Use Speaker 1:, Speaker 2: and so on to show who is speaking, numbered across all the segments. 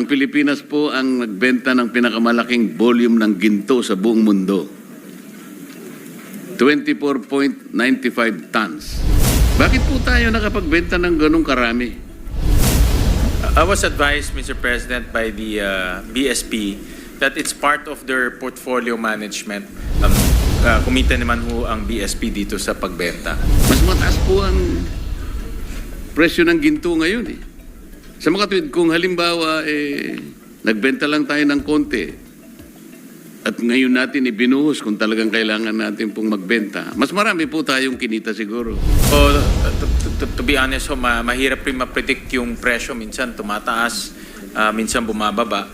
Speaker 1: Ang Pilipinas po ang nagbenta ng pinakamalaking volume ng ginto sa buong mundo. 24.95 tons. Bakit po tayo nakapagbenta ng ganong karami?
Speaker 2: I was advised, Mr. President, by the uh, BSP that it's part of their portfolio management. Um, uh, kumita naman ho ang BSP dito sa pagbenta.
Speaker 1: Mas mataas po ang presyo ng ginto ngayon eh. Sa mga tuwid, kung halimbawa eh, nagbenta lang tayo ng konti at ngayon natin ibinuhos kung talagang kailangan natin pong magbenta, mas marami po tayong kinita siguro.
Speaker 2: So, to, to- to- be honest, ho, ma- mahirap rin ma-predict yung presyo. Minsan tumataas, uh, minsan bumababa.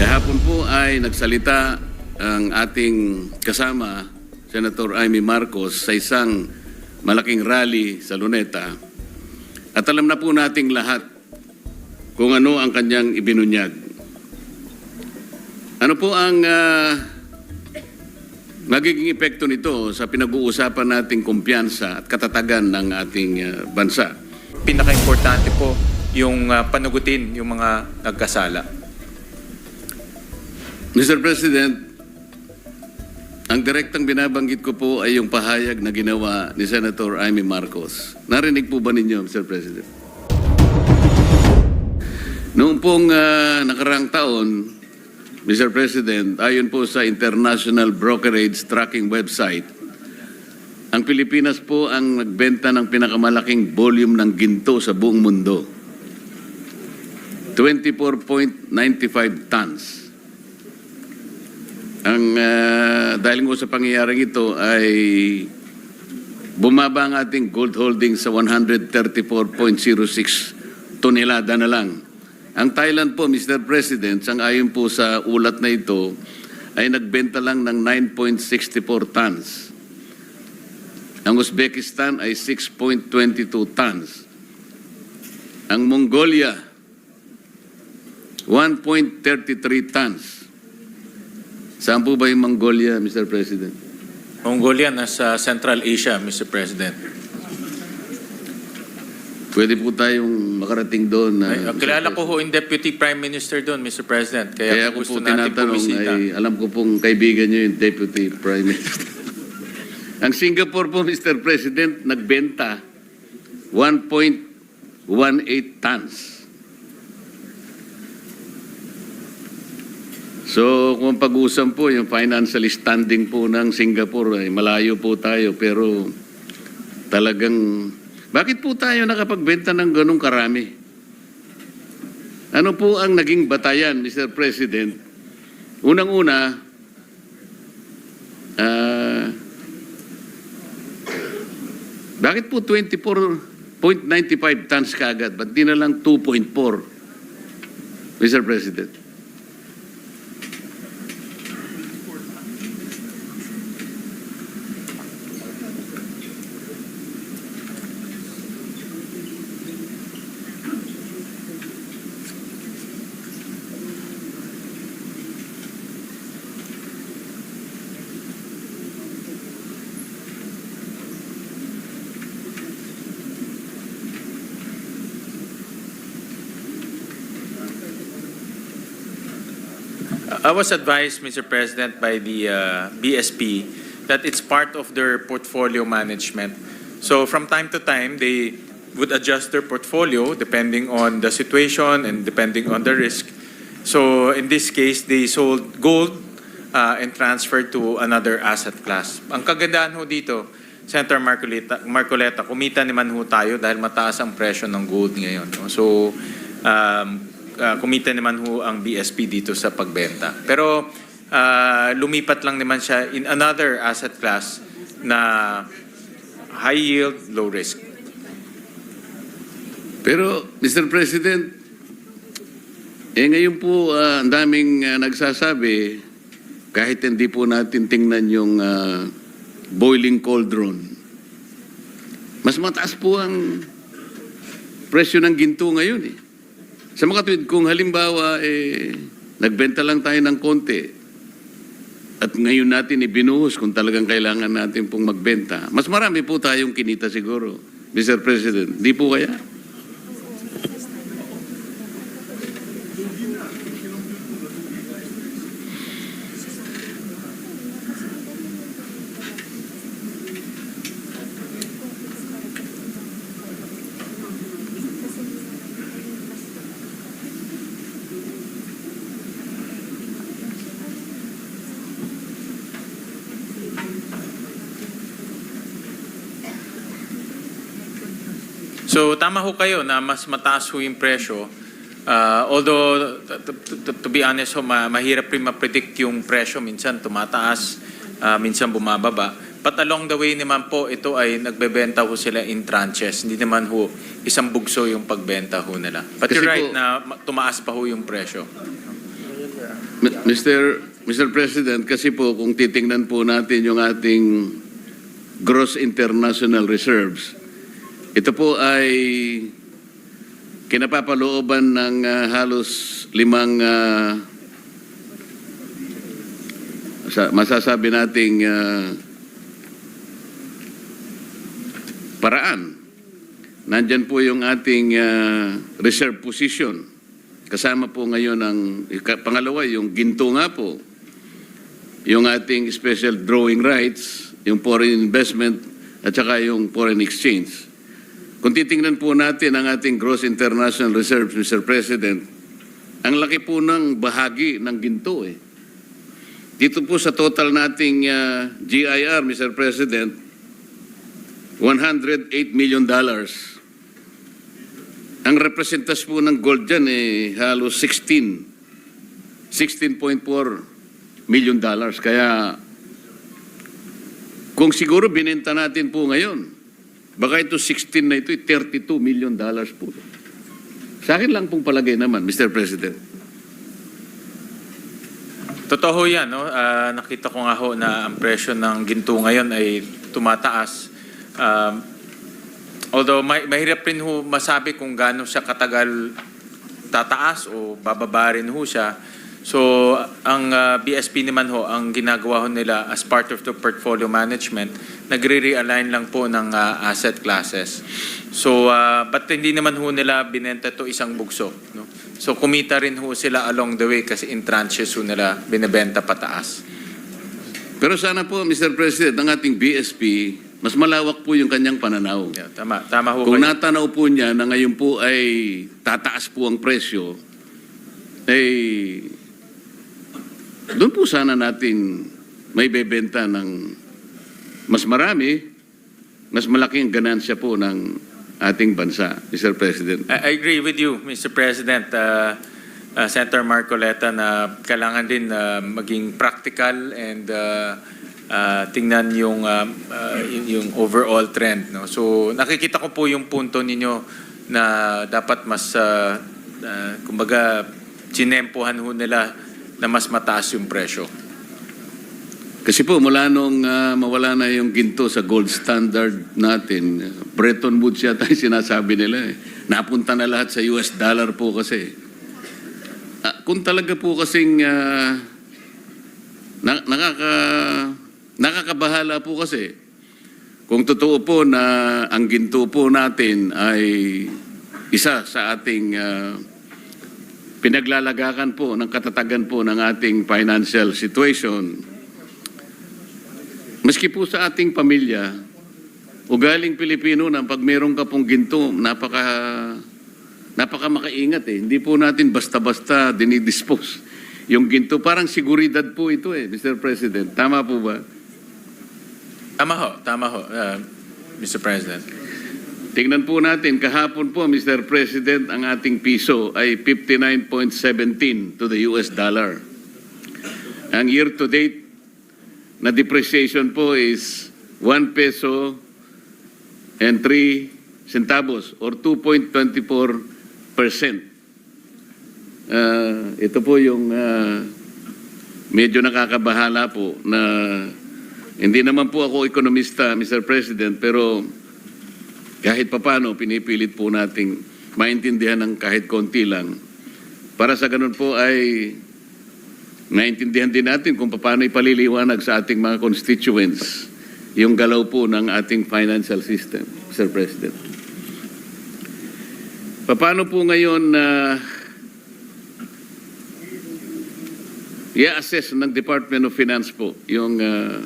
Speaker 1: Kahapon po ay nagsalita ang ating kasama, Senator Amy Marcos, sa isang malaking rally sa Luneta. At alam na po nating lahat kung ano ang kanyang ibinunyag. Ano po ang ah, magiging epekto nito sa pinag-uusapan nating kumpiyansa at katatagan ng ating ah, bansa?
Speaker 2: Pinaka-importante po yung uh, panugutin yung mga nagkasala.
Speaker 1: Mr. President, ang direktang binabanggit ko po ay yung pahayag na ginawa ni Senator Amy Marcos. Narinig po ba ninyo, Mr. President? Noong pong ah, nakaraang taon, Mr. President, ayon po sa International Brokerage Tracking Website, ang Pilipinas po ang nagbenta ng pinakamalaking volume ng ginto sa buong mundo. 24.95 tons. Ang ah, dahil mo sa pangyayaring ito ay bumaba ang ating gold holding sa 134.06 tonelada na lang. Ang Thailand po, Mr. President, sang ayon po sa ulat na ito, ay nagbenta lang ng 9.64 tons. Ang Uzbekistan ay 6.22 tons. Ang Mongolia, 1.33 tons. Saan po ba yung Mongolia, Mr. President?
Speaker 2: Mongolia nasa Central Asia, Mr. President.
Speaker 1: Pwede po tayong makarating doon. na
Speaker 2: Ay, uh, kilala ko ho yung Deputy Prime Minister doon, Mr. President.
Speaker 1: Kaya,
Speaker 2: Kaya,
Speaker 1: ako
Speaker 2: gusto
Speaker 1: po
Speaker 2: natin
Speaker 1: tinatanong
Speaker 2: pumisita.
Speaker 1: ay alam ko pong kaibigan nyo yung Deputy Prime Minister. Ang Singapore po, Mr. President, nagbenta 1.18 tons. So, kung pag-usam po, yung financial standing po ng Singapore, ay malayo po tayo, pero talagang, bakit po tayo nakapagbenta ng ganong karami? Ano po ang naging batayan, Mr. President? Unang-una, ah, bakit po 24.95 tons kaagad? Ba't di na lang 2.4, Mr. President?
Speaker 2: I was advised, Mr. President, by the uh, BSP that it's part of their portfolio management. So from time to time, they would adjust their portfolio depending on the situation and depending on the risk. So in this case, they sold gold uh, and transferred to another asset class. Ang kagandahan ho dito, Senator Marcoleta, Marcoleta, kumita naman ho tayo dahil mataas ang presyo ng gold ngayon. So um, uh, kumita naman ho ang BSP dito sa pagbenta. Pero uh, lumipat lang naman siya in another asset class na high yield, low risk.
Speaker 1: Pero, Mr. President, eh ngayon po ah, ang daming ah, nagsasabi, kahit hindi po natin tingnan yung ah, boiling cauldron, mas mataas po ang presyo ng ginto ngayon eh. Sa mga tuwid, kung halimbawa eh, nagbenta lang tayo ng konti at ngayon natin ibinuhos kung talagang kailangan natin pong magbenta, mas marami po tayong kinita siguro, Mr. President. Di po kaya?
Speaker 2: So tama ho kayo na mas mataas ho yung presyo. Uh, although, to, to- to- to be honest ho, ma- mahirap rin ma-predict yung presyo. Minsan tumataas, uh, minsan bumababa. But along the way naman po, ito ay nagbebenta ho sila in tranches. Hindi naman ho isang bugso yung pagbenta ho nila. But
Speaker 1: Kasi
Speaker 2: you're right
Speaker 1: po-
Speaker 2: na ma- tumaas pa ho yung presyo.
Speaker 1: Mr. Mr. President, kasi po kung titingnan po natin yung ating gross international reserves, ito po ay kinapapalooban ng ah, halos limang sa, masasabi nating ah, paraan. Nandyan po yung ating ah, reserve position. Kasama po ngayon ang pangalawa, yung ginto nga po. Yung ating special drawing rights, yung foreign investment, at saka yung foreign exchange. Kung titingnan po natin ang ating gross international reserves, Mr. President, ang laki po ng bahagi ng ginto eh. Dito po sa total nating ah, GIR, Mr. President, 108 million dollars. Ang representas po ng gold dyan eh halos 16. 16.4 million dollars. Kaya kung siguro binenta natin po ngayon, baka ito 16 na ito, eh, 32 million dollars po. Sa akin lang pong palagay naman, Mr. President.
Speaker 2: Totoo yan, no? Ah, nakita ko nga ho na ang presyo ng ginto ngayon ay tumataas. Um, although may, mahirap rin ho masabi kung gaano siya katagal tataas o bababa rin ho siya. So, ang ah, BSP naman ho, ang ginagawa ho nila as part of the portfolio management, nagre-realign lang po ng ah, asset classes. So, uh, but hindi naman ho nila binenta to isang bugso. No? So, kumita rin ho sila along the way kasi in tranches ho nila binibenta pataas.
Speaker 1: Pero sana po, Mr. President, ang ating BSP, mas malawak po yung kanyang pananaw.
Speaker 2: Yeah, tama, tama ho
Speaker 1: Kung
Speaker 2: kayo.
Speaker 1: natanaw po niya na ngayon po ay tataas po ang presyo, eh, doon po sana natin may bebenta ng mas marami, mas malaking ganansya po ng ating bansa, Mr. President.
Speaker 2: I, I agree with you, Mr. President. Uh, uh, Senator Marcoleta na kailangan din uh, maging practical and uh, uh, tingnan yung, uh, uh, yung, overall trend. No? So nakikita ko po yung punto ninyo na dapat mas, uh, uh, kumbaga, chinempohan ho nila na mas mataas yung presyo.
Speaker 1: Kasi po, mula nung ah, mawala na yung ginto sa gold standard natin, uh, Bretton Woods yata yung sinasabi nila eh. Napunta na lahat sa US dollar po kasi. Ah, kung talaga po kasing ah, na, nakaka, nakakabahala po kasi, kung totoo po na ang ginto po natin ay isa sa ating ah, pinaglalagakan po ng katatagan po ng ating financial situation, Maski po sa ating pamilya, ugaling Pilipino na pag meron ka pong ginto, napaka, napaka makaingat eh. Hindi po natin basta-basta dinidispose. Yung ginto, parang siguridad po ito eh, Mr. President. Tama po ba?
Speaker 2: Tama ho, tama ho, uh, Mr. President.
Speaker 1: Tingnan po natin, kahapon po, Mr. President, ang ating piso ay 59.17 to the US dollar. Ang year-to-date na depreciation po is 1 peso and 3 centavos or 2.24 percent. Ah, ito po yung ah, medyo nakakabahala po na hindi naman po ako ekonomista, Mr. President, pero kahit papano pinipilit po nating maintindihan ng kahit konti lang. Para sa ganun po ay naintindihan din natin kung paano ipaliliwanag sa ating mga constituents yung galaw po ng ating financial system, Mr. President. Paano po ngayon na i-assess ng Department of Finance po yung ah,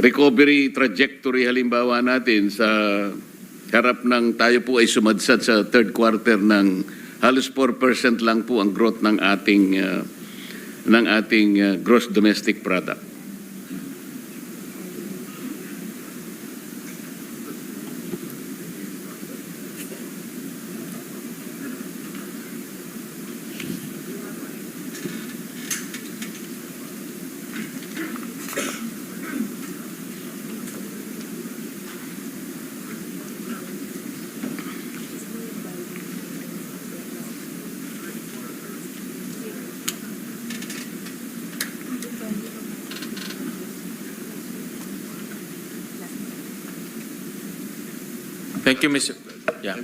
Speaker 1: recovery trajectory halimbawa natin sa harap ng tayo po ay sumadsad sa third quarter ng halos 4% lang po ang growth ng ating ah, ng ating ah, gross domestic product.
Speaker 2: Thank you, Mr. Yeah.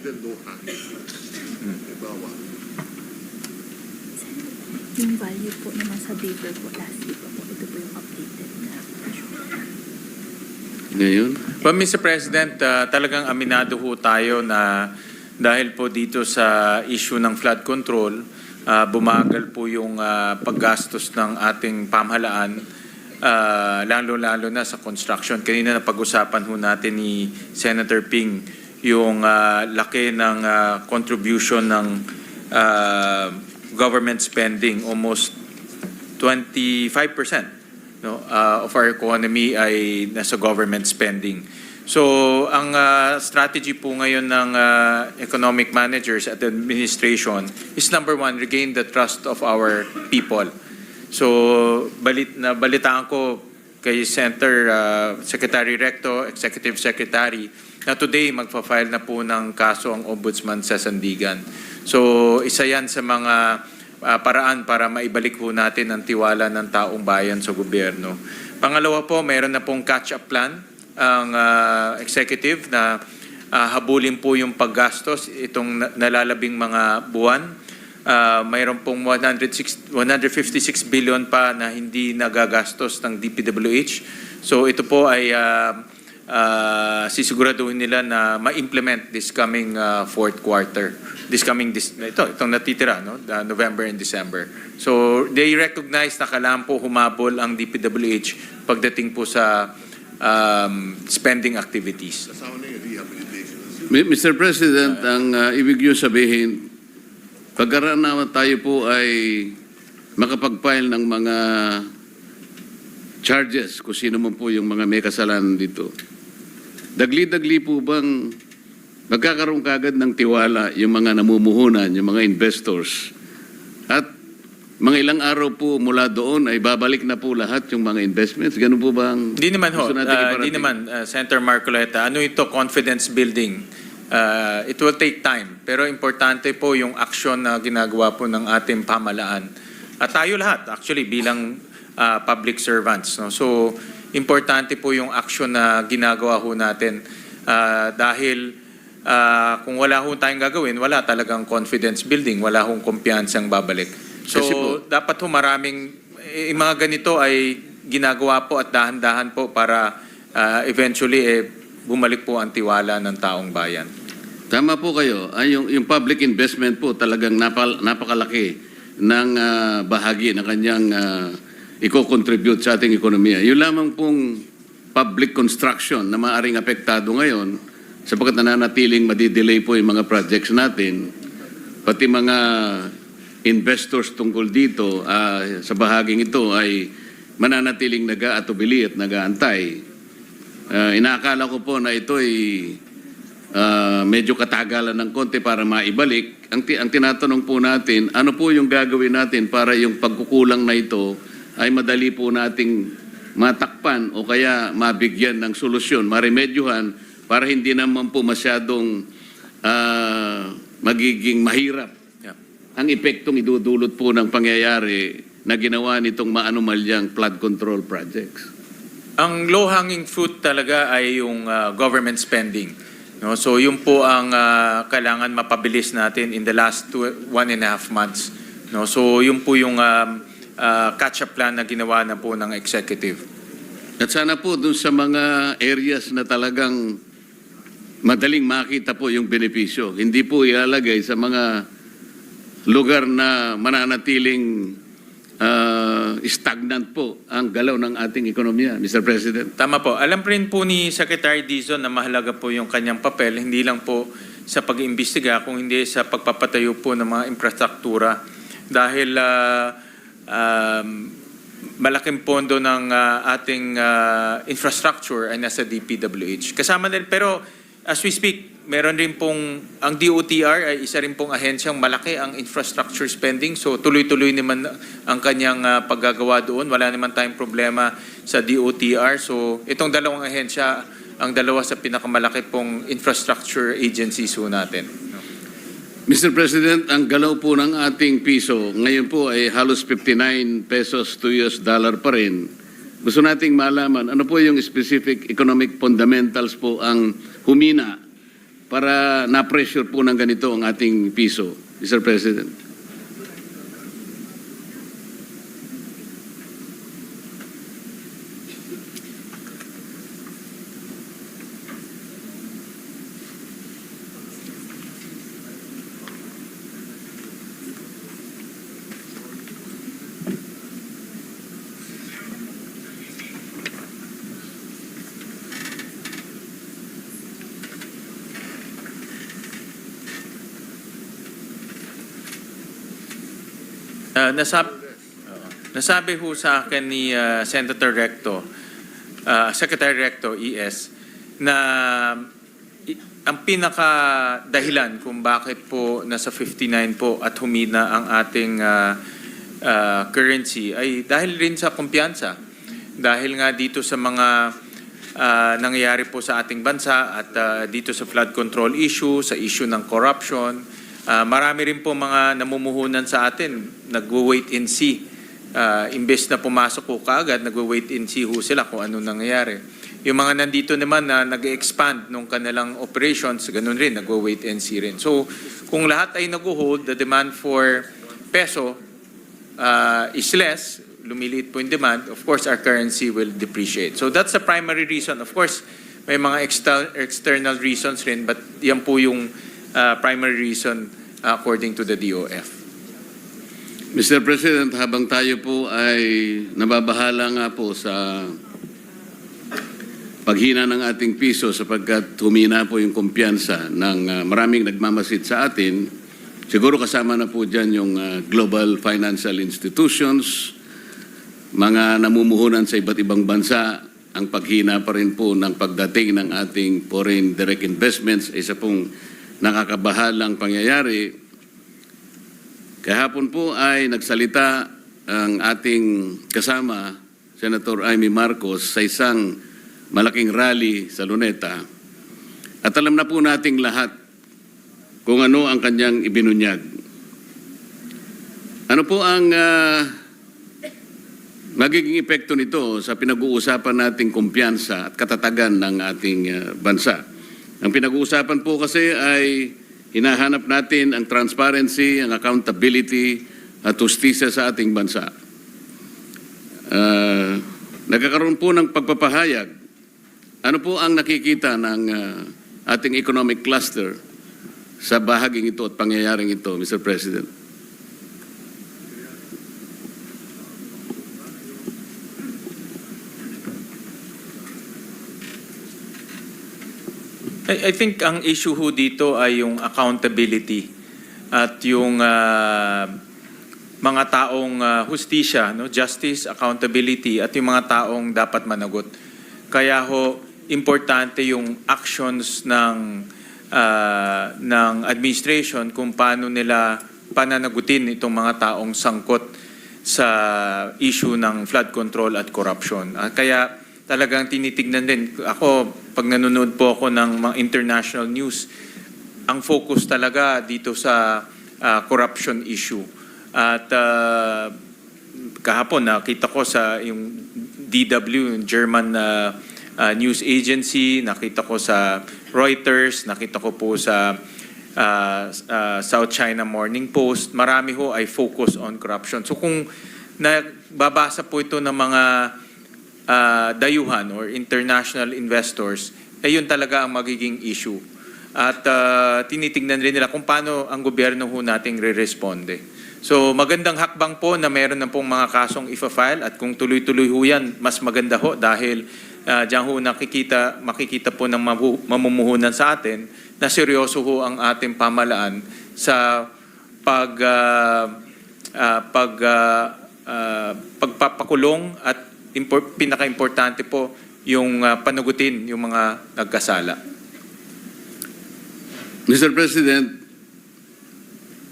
Speaker 3: Yung value po naman sa paper po last week po, ito po yung updated na version.
Speaker 1: Ngayon?
Speaker 2: Well, Mr. President, uh, talagang aminado ho tayo na dahil po dito sa issue ng flood control, uh, bumagal po yung uh, paggastos ng ating pamahalaan, uh, lalo-lalo na sa construction. Kanina na pag-usapan ho natin ni Senator Ping yung uh, laki ng uh, contribution ng uh, government spending, almost 25% no, uh, of our economy ay nasa government spending. So, ang uh, strategy po ngayon ng uh, economic managers at administration is number one, regain the trust of our people. So, balit na balitaan ko kay Center uh, Secretary Recto, Executive Secretary, na today magfa-file na po ng kaso ang Ombudsman sa Sandigan. So, isa yan sa mga uh, paraan para maibalik po natin ang tiwala ng taong bayan sa gobyerno. Pangalawa po, mayroon na pong catch-up plan ang uh, executive na uh, habulin po yung paggastos itong na- nalalabing mga buwan. Uh, mayroon pong 106, 156 billion pa na hindi nagagastos ng DPWH. So ito po ay uh, uh, sisiguraduhin nila na ma-implement this coming uh, fourth quarter. This coming, this, ito, itong natitira, no? Uh, November and December. So they recognize na kailangan po humabol ang DPWH pagdating po sa um, spending activities.
Speaker 1: Mr. President, ang uh, ibig niyo sabihin, pagkaraan naman tayo po ay makapag-file ng mga charges kung sino man po yung mga may kasalanan dito. Dagli-dagli po bang magkakaroon kagad ng tiwala yung mga namumuhunan, yung mga investors. At mga ilang araw po mula doon ay babalik na po lahat yung mga investments. Ganun po ba ang
Speaker 2: Hindi naman ho, uh, hindi naman, uh, Senator Marcoleta. Ano ito, confidence building? Uh, it will take time. Pero importante po yung action na ginagawa po ng ating pamalaan. At tayo lahat, actually, bilang uh, public servants. No? So, importante po yung action na ginagawa ho natin. Uh, dahil uh, kung wala ho tayong gagawin, wala talagang confidence building, wala hong kumpiyansang babalik. So,
Speaker 1: Kasi po-
Speaker 2: dapat ho maraming, eh, mga ganito ay ginagawa po at dahan-dahan po para ah, eventually eh, bumalik po ang tiwala ng taong bayan.
Speaker 1: Tama po kayo. Ay, yung, yung public investment po talagang napal, napakalaki ng ah, bahagi na kanyang uh, i-contribute sa ating ekonomiya. Yung lamang pong public construction na maaring apektado ngayon sapagkat nananatiling madidelay po yung mga projects natin, pati mga investors tungkol dito ah, sa bahaging ito ay mananatiling nag-aatubili at nag-aantay. Ah, inaakala ko po na ito ay ah, medyo katagalan ng konti para maibalik. Ang, ang tinatanong po natin, ano po yung gagawin natin para yung pagkukulang na ito ay madali po nating matakpan o kaya mabigyan ng solusyon, maremedyohan para hindi naman po masyadong ah, magiging mahirap
Speaker 2: Yeah.
Speaker 1: ang epektong idudulot po ng pangyayari na ginawa nitong maanumalyang flood control projects.
Speaker 2: Ang low-hanging fruit talaga ay yung ah, government spending. No? So yun po ang ah, kailangan mapabilis natin in the last two, one and a half months. No? So yun po yung um, ah, catch-up plan na ginawa na po ng executive.
Speaker 1: At sana po dun sa mga areas na talagang madaling makita po yung benepisyo. Hindi po ilalagay sa mga lugar na mananatiling ah, stagnant po ang galaw ng ating ekonomiya, Mr. President.
Speaker 2: Tama po. Alam rin po ni Secretary Dizon na mahalaga po yung kanyang papel, hindi lang po sa pag-iimbestiga, kung hindi sa pagpapatayo po ng mga infrastruktura. Dahil ah, um, malaking pondo ng ah, ating ah, infrastructure ay nasa DPWH. Kasama din, pero as we speak, meron rin pong, ang DOTR ay isa rin pong ahensyang malaki ang infrastructure spending. So tuloy-tuloy naman ang kanyang ah, paggagawa doon. Wala naman tayong problema sa DOTR. So itong dalawang ahensya, ang dalawa sa pinakamalaki pong infrastructure agencies ho natin.
Speaker 1: Mr. President, ang galaw po ng ating piso ngayon po ay halos 59 pesos to US dollar pa rin. Gusto nating malaman ano po yung specific economic fundamentals po ang humina para na-pressure po ng ganito ang ating piso, Mr. President?
Speaker 2: Uh, nasab nasabi ho sa akin ni uh, Senator Recto, uh, Secretary Recto, ES, na ang pinaka dahilan kung bakit po nasa 59 po at humina ang ating uh, uh, currency ay dahil rin sa kumpiyansa. Dahil nga dito sa mga uh, nangyayari po sa ating bansa at uh, dito sa flood control issue, sa issue ng corruption, Ah, marami rin po mga namumuhunan sa atin, nagwo-wait and see. Ah, imbes na pumasok po kaagad, nagwo-wait and see ho sila kung ano nangyayari. Yung mga nandito naman na nag-expand nung kanilang operations, ganun rin, nagwo-wait and see rin. So, kung lahat ay nag-hold, the demand for peso uh, is less, lumiliit po yung demand, of course, our currency will depreciate. So that's the primary reason. Of course, may mga exter- external reasons rin, but yan po yung uh, primary reason uh, according to the DOF.
Speaker 1: Mr. President, habang tayo po ay nababahala nga po sa paghina ng ating piso sapagkat humina po yung kumpiyansa ng ah, maraming nagmamasid sa atin, siguro kasama na po dyan yung ah, global financial institutions, mga namumuhunan sa iba't ibang bansa, ang paghina pa rin po ng pagdating ng ating foreign direct investments, isa pong nakakabahalang pangyayari Kahapon po ay nagsalita ang ating kasama, Senator Amy Marcos, sa isang malaking rally sa Luneta. At alam na po nating lahat kung ano ang kanyang ibinunyag. Ano po ang ah, magiging epekto nito sa pinag-uusapan nating kumpiyansa at katatagan ng ating ah, bansa? Ang pinag-uusapan po kasi ay hinahanap natin ang transparency, ang accountability at justisya sa ating bansa. Ah, nagkakaroon po ng pagpapahayag. Ano po ang nakikita ng ah, ating economic cluster sa bahaging ito at pangyayaring ito, Mr. President?
Speaker 2: I, I think ang issue ho dito ay yung accountability at yung ah, mga taong ah, hustisya, no? justice, accountability at yung mga taong dapat managot. Kaya ho, importante yung actions ng ah, ng administration kung paano nila pananagutin itong mga taong sangkot sa issue ng flood control at corruption. Ah, kaya talagang tinitignan din. Ako, pag nanonood po ako ng mga international news, ang focus talaga dito sa ah, corruption issue. At ah, kahapon nakita ko sa yung DW, yung German na ah, news agency, nakita ko sa Reuters, nakita ko po sa ah, ah, South China Morning Post, marami ho ay focus on corruption. So kung nababasa po ito ng mga ah, dayuhan or international investors, eh yun talaga ang magiging issue. At ah, tinitingnan rin nila kung paano ang gobyerno ho nating re-responde. So magandang hakbang po na meron na pong mga kasong ifa-file at kung tuloy-tuloy ho yan, mas maganda ho dahil uh, diyan ho nakikita, makikita po ng mamumuhunan sa atin na seryoso ho ang ating pamalaan sa pag ah, ah, pag ah, ah, pagpapakulong at impor- pinaka-importante po yung ah, panagutin yung mga nagkasala.
Speaker 1: Mr. President,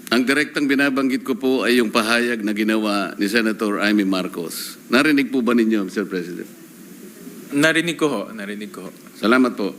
Speaker 1: ang direktang binabanggit ko po ay yung pahayag na ginawa ni Senator Amy Marcos. Narinig po ba ninyo, Mr. President?
Speaker 2: Narinig ko ho, narinig ko ho.
Speaker 1: Salamat po.